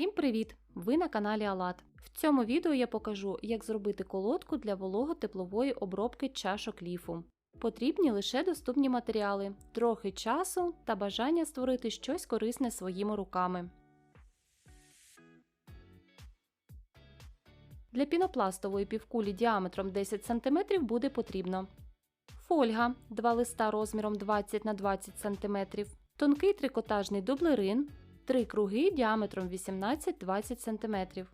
Всім привіт! Ви на каналі Алат. В цьому відео я покажу, як зробити колодку для волого-теплової обробки чашок ліфу. Потрібні лише доступні матеріали, трохи часу та бажання створити щось корисне своїми руками. Для пінопластової півкулі діаметром 10 см буде потрібно фольга 2 листа розміром 20 на 20 см, тонкий трикотажний дублерин, 3 круги діаметром 18-20 см.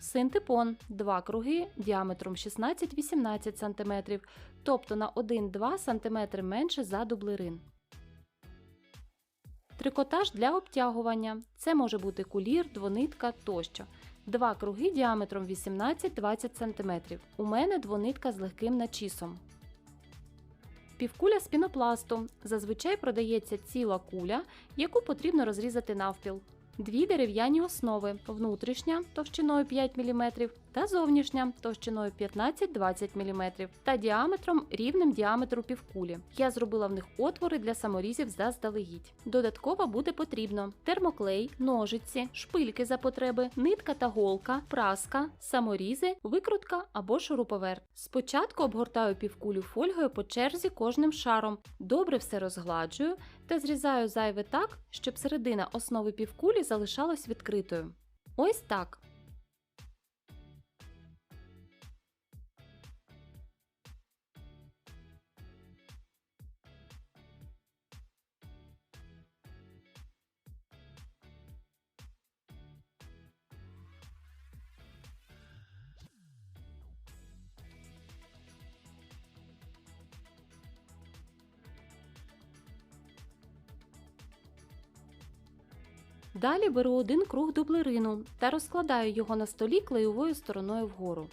Синтепон 2 круги діаметром 16-18 см, тобто на 1-2 см менше за дублерин. Трикотаж для обтягування. Це може бути кулір, двонитка тощо. Два круги діаметром 18-20 см. У мене двонитка з легким начісом. Півкуля з пінопласту. Зазвичай продається ціла куля, яку потрібно розрізати навпіл. Дві дерев'яні основи внутрішня товщиною 5 мм та зовнішня товщиною 15-20 мм та діаметром рівним діаметру півкулі. Я зробила в них отвори для саморізів заздалегідь. Додатково буде потрібно термоклей, ножиці, шпильки за потреби, нитка та голка, праска, саморізи, викрутка або шуруповерт. Спочатку обгортаю півкулю фольгою по черзі кожним шаром, добре все розгладжую та зрізаю зайве так, щоб середина основи півкулі залишалась відкритою. Ось так. Далі беру один круг дублерину та розкладаю його на столі клеєвою стороною вгору.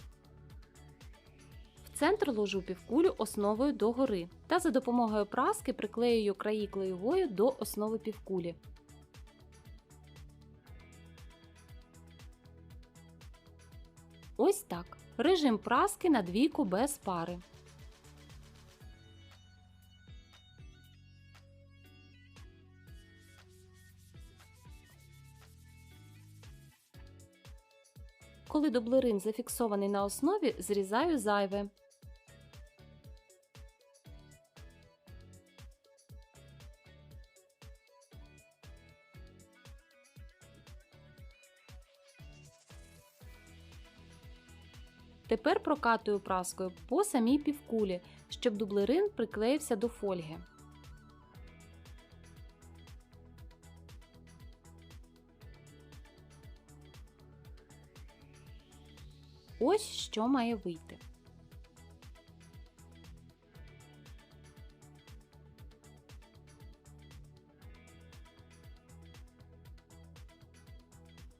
В центр ложу півкулю основою догори та за допомогою праски приклеюю краї клеєвої до основи півкулі. Ось так. Режим праски на двійку без пари. Коли дублерин зафіксований на основі, зрізаю зайве. Тепер прокатую праскою по самій півкулі, щоб дублерин приклеївся до фольги. Що має вийти.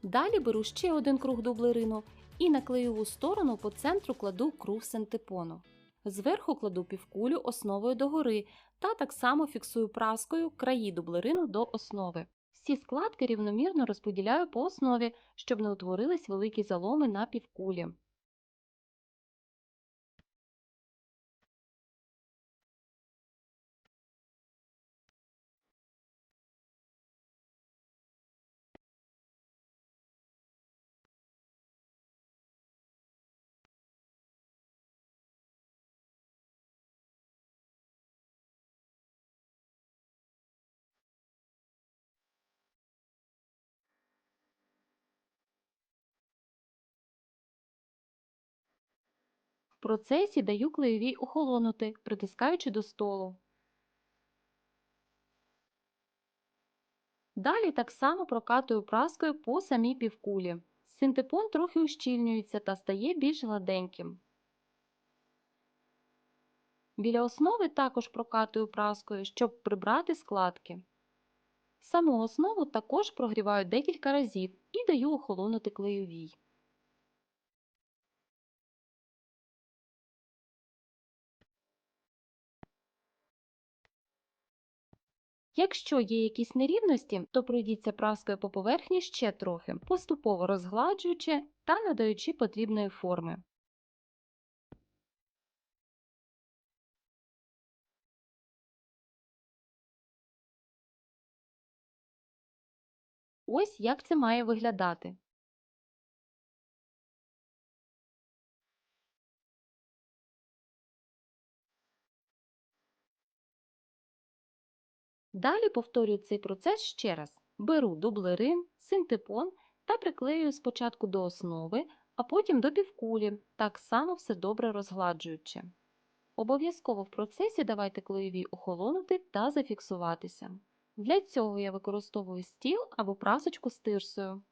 Далі беру ще один круг дублерину і на клеєву сторону по центру кладу круг синтепону. Зверху кладу півкулю основою догори та так само фіксую праскою краї дублерину до основи. Всі складки рівномірно розподіляю по основі, щоб не утворились великі заломи на півкулі. Процесі даю клеєвій охолонути, притискаючи до столу. Далі так само прокатую праскою по самій півкулі. Синтепон трохи ущільнюється та стає більш гладеньким. Біля основи також прокатую праскою, щоб прибрати складки. Саму основу також прогріваю декілька разів і даю охолонути клеєвій. Якщо є якісь нерівності, то пройдіться праскою по поверхні ще трохи, поступово розгладжуючи та надаючи потрібної форми. Ось як це має виглядати. Далі повторюю цей процес ще раз. Беру дублерин, синтепон та приклеюю спочатку до основи, а потім до півкулі, так само все добре розгладжуючи. Обов'язково в процесі давайте клеєві охолонути та зафіксуватися. Для цього я використовую стіл або прасочку з тирсою.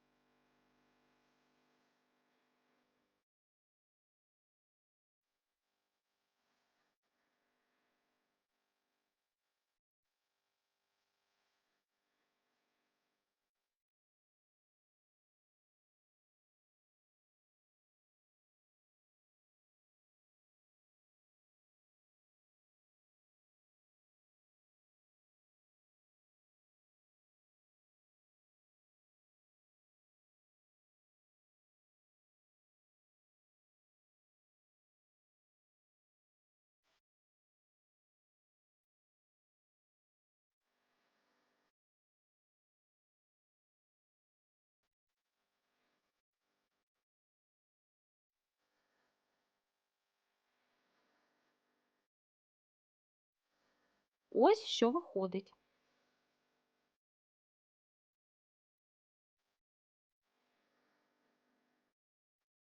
Ось що виходить.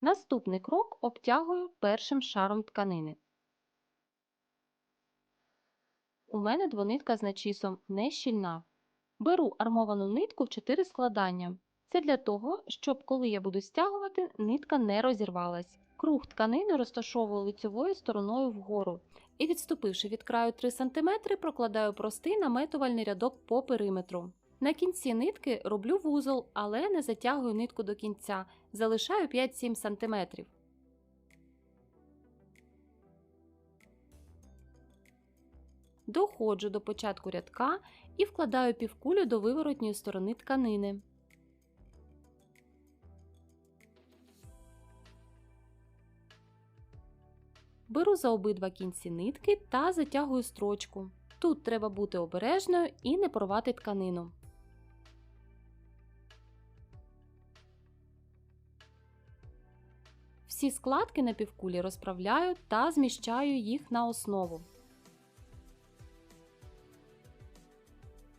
Наступний крок обтягую першим шаром тканини. У мене двонитка з начісом не щільна. Беру армовану нитку в 4 складання. Це для того, щоб коли я буду стягувати, нитка не розірвалась. Круг тканини розташовую лицьовою стороною вгору і, відступивши від краю 3 см, прокладаю простий наметувальний рядок по периметру. На кінці нитки роблю вузол, але не затягую нитку до кінця, залишаю 5-7 см. Доходжу до початку рядка і вкладаю півкулю до виворотньої сторони тканини. Беру за обидва кінці нитки та затягую строчку. Тут треба бути обережною і не порвати тканину. Всі складки на півкулі розправляю та зміщаю їх на основу.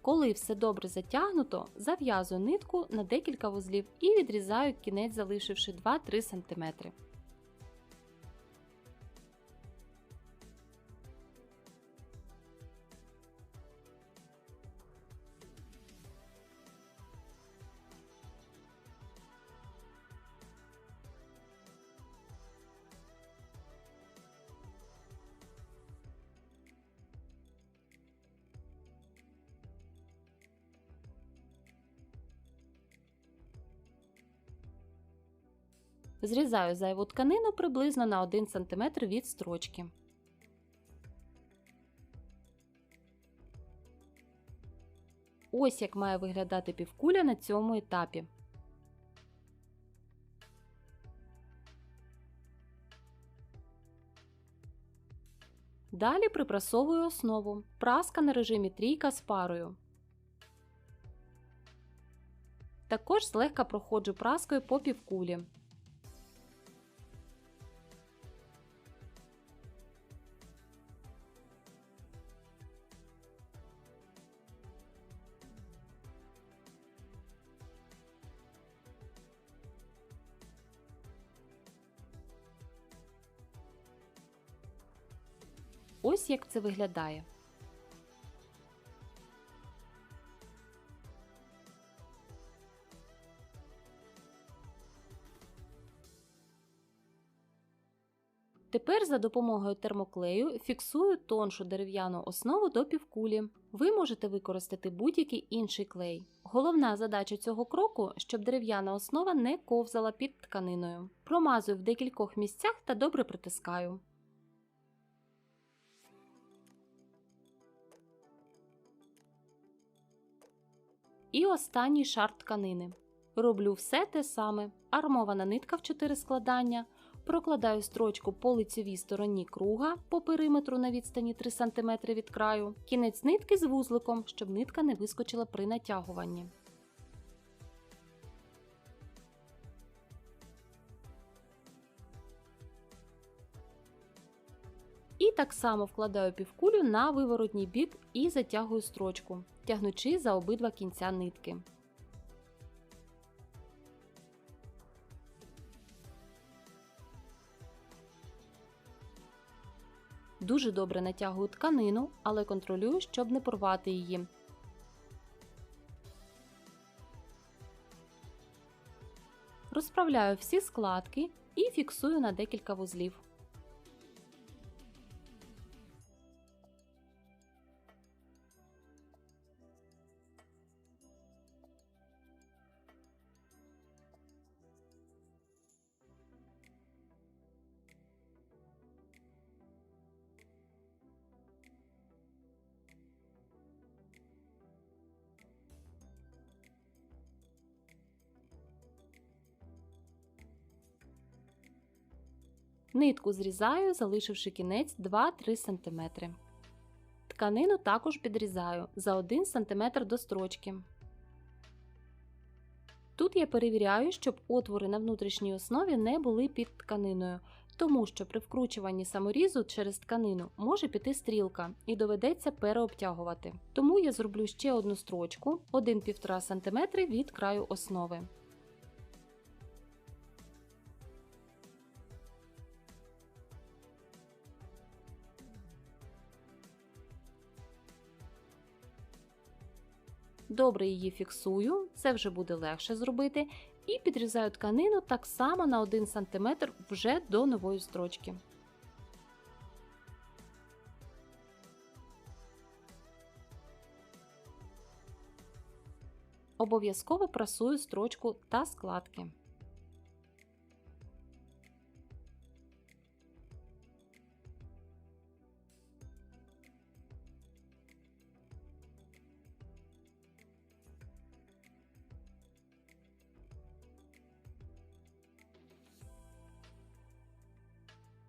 Коли все добре затягнуто, зав'язую нитку на декілька вузлів і відрізаю кінець, залишивши 2-3 см. Зрізаю зайву тканину приблизно на 1 см від строчки. Ось як має виглядати півкуля на цьому етапі. Далі припрасовую основу. Праска на режимі трійка з парою. Також злегка проходжу праскою по півкулі. Ось як це виглядає. Тепер за допомогою термоклею фіксую тоншу дерев'яну основу до півкулі. Ви можете використати будь-який інший клей. Головна задача цього кроку, щоб дерев'яна основа не ковзала під тканиною. Промазую в декількох місцях та добре притискаю. І останній шар тканини. Роблю все те саме: армована нитка в 4 складання, прокладаю строчку по лицевій стороні круга по периметру на відстані 3 см від краю, кінець нитки з вузликом, щоб нитка не вискочила при натягуванні. Так само вкладаю півкулю на виворотній бік і затягую строчку, тягнучи за обидва кінця нитки. Дуже добре натягую тканину, але контролюю, щоб не порвати її. Розправляю всі складки і фіксую на декілька вузлів. Нитку зрізаю, залишивши кінець 2-3 см. Тканину також підрізаю за 1 см до строчки. Тут я перевіряю, щоб отвори на внутрішній основі не були під тканиною, тому що при вкручуванні саморізу через тканину може піти стрілка і доведеться переобтягувати. Тому я зроблю ще одну строчку 1-1,5 см від краю основи. Добре її фіксую, це вже буде легше зробити, і підрізаю тканину так само на 1 см вже до нової строчки. Обов'язково прасую строчку та складки.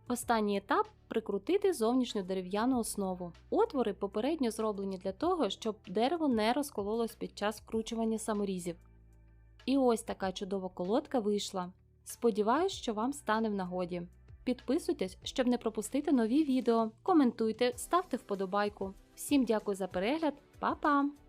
Останній етап прикрутити зовнішню дерев'яну основу. Отвори попередньо зроблені для того, щоб дерево не розкололось під час вкручування саморізів. І ось така чудова колодка вийшла. Сподіваюсь, що вам стане в нагоді. Підписуйтесь, щоб не пропустити нові відео, коментуйте, ставте вподобайку. Всім дякую за перегляд, Па-па!